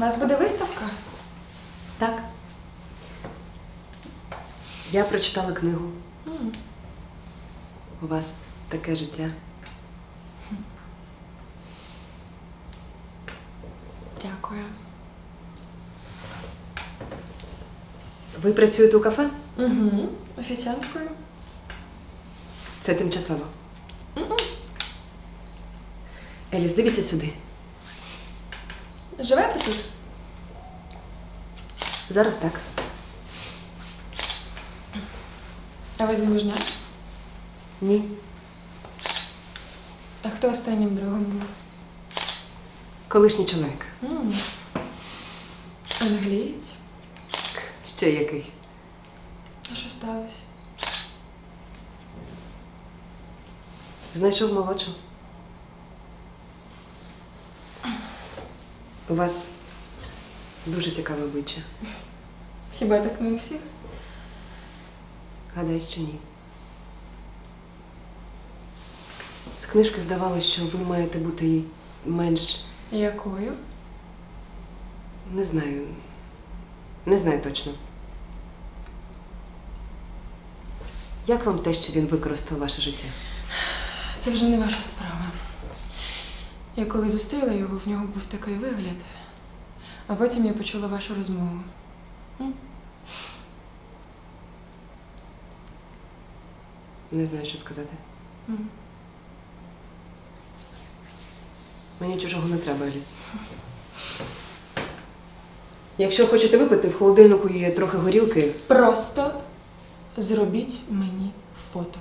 У вас буде виставка? Так. Я прочитала книгу. М. У вас таке життя. Дякую. Ви працюєте у кафе? Угу. Офіціанткою? Це тимчасово. Мгм. Еліс, дивіться сюди. Живете тут? Зараз так. А ви заміжня? Ні. А хто останнім другом був? Колишній чоловік. М. Англієць? Ще який. А що сталося? Знайшов молодшу. У вас дуже цікаве обличчя. Хіба так не у всіх? Гадаю, що ні. З книжки здавалося, що ви маєте бути менш. Якою? Не знаю. Не знаю точно. Як вам те, що він використав ваше життя? Це вже не ваша справа. Я коли зустріла його, в нього був такий вигляд. А потім я почула вашу розмову. Не знаю, що сказати. Мені чужого не треба, Еліс. Якщо хочете випити, в холодильнику є трохи горілки. Просто зробіть мені фото.